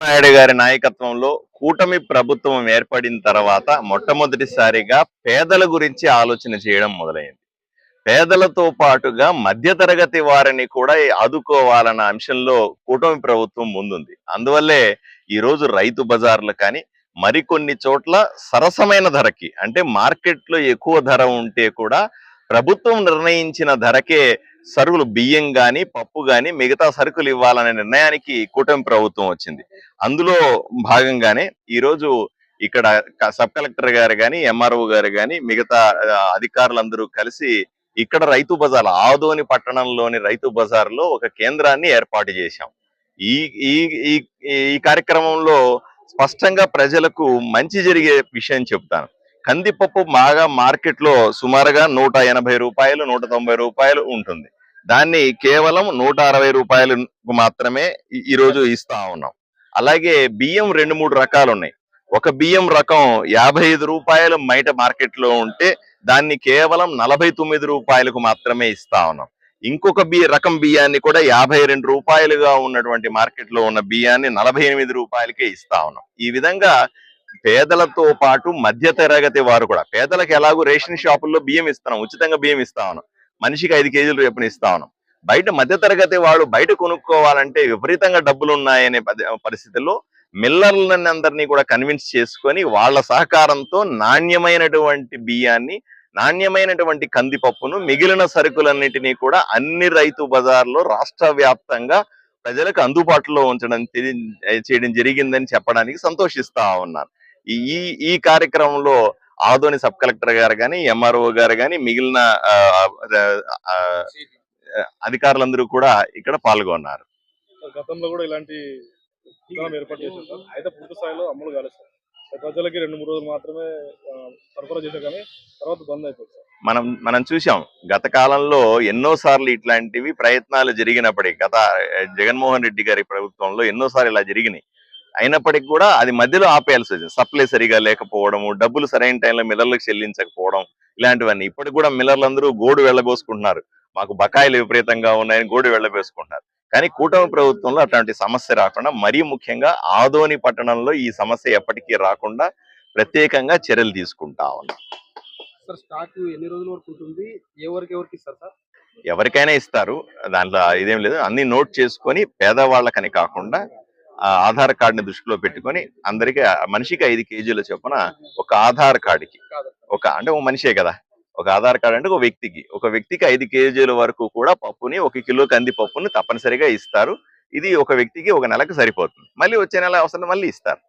నాయుడు గారి నాయకత్వంలో కూటమి ప్రభుత్వం ఏర్పడిన తర్వాత మొట్టమొదటిసారిగా పేదల గురించి ఆలోచన చేయడం మొదలైంది. పేదలతో పాటుగా మధ్యతరగతి వారిని కూడా ఆదుకోవాలన్న అంశంలో కూటమి ప్రభుత్వం ముందుంది. అందువల్లే ఈ రోజు రైతు బజార్లు కానీ మరికొన్ని చోట్ల సరసమైన ధరకి అంటే మార్కెట్లో ఎక్కువ ధర ఉంటే కూడా ప్రభుత్వం నిర్ణయించిన ధరకే సరుకులు బియ్యం కానీ పప్పు కానీ మిగతా సరుకులు ఇవ్వాలనే నిర్ణయానికి కూటమి ప్రభుత్వం వచ్చింది. అందులో భాగంగానే ఈరోజు ఇక్కడ సబ్ కలెక్టర్ గారు కానీ ఎంఆర్ఓ గారు కానీ మిగతా అధికారులందరూ కలిసి ఇక్కడ రైతు బజార్ ఆదోని పట్టణంలోని రైతు బజార్లో ఒక కేంద్రాన్ని ఏర్పాటు చేశాం. ఈ ఈ ఈ కార్యక్రమంలో స్పష్టంగా ప్రజలకు మంచి జరిగే విషయం చెప్తాను కందిపప్పు బాగా మార్కెట్లో సుమారుగా నూట ఎనభై రూపాయలు నూట తొంభై రూపాయలు ఉంటుంది. దాన్ని కేవలం నూట అరవై రూపాయలకు మాత్రమే ఈరోజు ఇస్తా ఉన్నాం. అలాగే బియ్యం రెండు మూడు రకాలు ఉన్నాయి. ఒక బియ్యం రకం యాభై ఐదు రూపాయలు బయట మార్కెట్లో ఉంటే దాన్ని కేవలం నలభై తొమ్మిది రూపాయలకు మాత్రమే ఇస్తా ఉన్నాం. ఇంకొక బి రకం బియ్యాన్ని కూడా యాభై రెండు రూపాయలుగా ఉన్నటువంటి మార్కెట్లో ఉన్న బియ్యాన్ని నలభై ఎనిమిది రూపాయలకే ఇస్తా ఉన్నాం. ఈ విధంగా పేదలతో పాటు మధ్య తరగతి వారు కూడా పేదలకు ఎలాగో రేషన్ షాపుల్లో బియ్యం ఇస్తున్నాం ఉచితంగా బియ్యం ఇస్తా ఉన్నాం. మనిషికి ఐదు కేజీలు రేపుని ఇస్తా ఉన్నాం. బయట మధ్య తరగతి వాడు బయట కొనుక్కోవాలంటే విపరీతంగా డబ్బులు ఉన్నాయనే పరిస్థితుల్లో మిల్లర్లని అందరినీ కూడా కన్విన్స్ చేసుకొని వాళ్ళ సహకారంతో నాణ్యమైనటువంటి బియ్యాన్ని నాణ్యమైనటువంటి కందిపప్పును మిగిలిన సరుకులన్నిటినీ కూడా అన్ని రైతు బజార్లో రాష్ట్ర వ్యాప్తంగా ప్రజలకు అందుబాటులో ఉంచడం చేయడం జరిగిందని చెప్పడానికి సంతోషిస్తా ఉన్నాను ఈ ఈ- కార్యక్రమంలో ఆదోని సబ్ కలెక్టర్ గారు కానీ ఎంఆర్ఓ గారు కానీ మిగిలిన అధికారులందరూ కూడా ఇక్కడ పాల్గొన్నారు. గతంలో కూడా ఇలాంటి ఏర్పాటు చేశారు సార్. అయితే పూర్తి స్థాయిలో అమలు కాలేదు సార్. ప్రజలకి రెండు మూడు రోజులు మాత్రమే సరఫరా చేశారు కానీ తర్వాత బంద్ అయిపోయింది సార్. మనం మనం చూసాం గత కాలంలో ఎన్నో సార్లు ఇట్లాంటివి ప్రయత్నాలు జరిగినప్పటికీ గత జగన్మోహన్ రెడ్డి గారి ప్రభుత్వంలో ఎన్నోసార్లు ఇలా జరిగినాయి. అయినప్పటికీ కూడా అది మధ్యలో ఆపేయాల్సి వచ్చింది. సప్లై సరిగా లేకపోవడము డబ్బులు సరైన టైంలో మిల్లర్లకు చెల్లించకపోవడం ఇలాంటివన్నీ. ఇప్పటికి కూడా మిల్లర్లు అందరూ గోడు వెళ్ళబోసుకుంటున్నారు. మాకు బకాయిలు విపరీతంగా ఉన్నాయని గోడు వెళ్ళబోసుకుంటున్నారు. కానీ కూటమి ప్రభుత్వంలో అట్లాంటి సమస్య రాకుండా మరీ ముఖ్యంగా ఆదోని పట్టణంలో ఈ సమస్య ఎప్పటికీ రాకుండా ప్రత్యేకంగా చర్యలు తీసుకుంటా ఉన్నాం. సార్ స్టాక్ ఎన్ని రోజుల వరకు ఉంటుంది? ఎవరికి ఎవరికి ఇస్తారు సార్? ఎవరికైనా ఇస్తారు. దాంట్లో ఇదేం లేదు. అన్ని నోట్ చేసుకొని పేదవాళ్ళకని కాకుండా ఆధార్ కార్డుని దృష్టిలో పెట్టుకొని అందరికీ మనిషికి ఐదు కేజీల చొప్పున ఒక ఆధార్ కార్డుకి. ఒక అంటే ఒక మనిషే కదా. ఒక ఆధార్ కార్డు అంటే ఒక వ్యక్తికి. ఒక వ్యక్తికి ఐదు కేజీల వరకు కూడా పప్పుని ఒక కిలో కంది పప్పుని తప్పనిసరిగా ఇస్తారు. ఇది ఒక వ్యక్తికి ఒక నెలకు సరిపోతుంది. మళ్ళీ వచ్చే నెల అవసరం మళ్ళీ ఇస్తారు.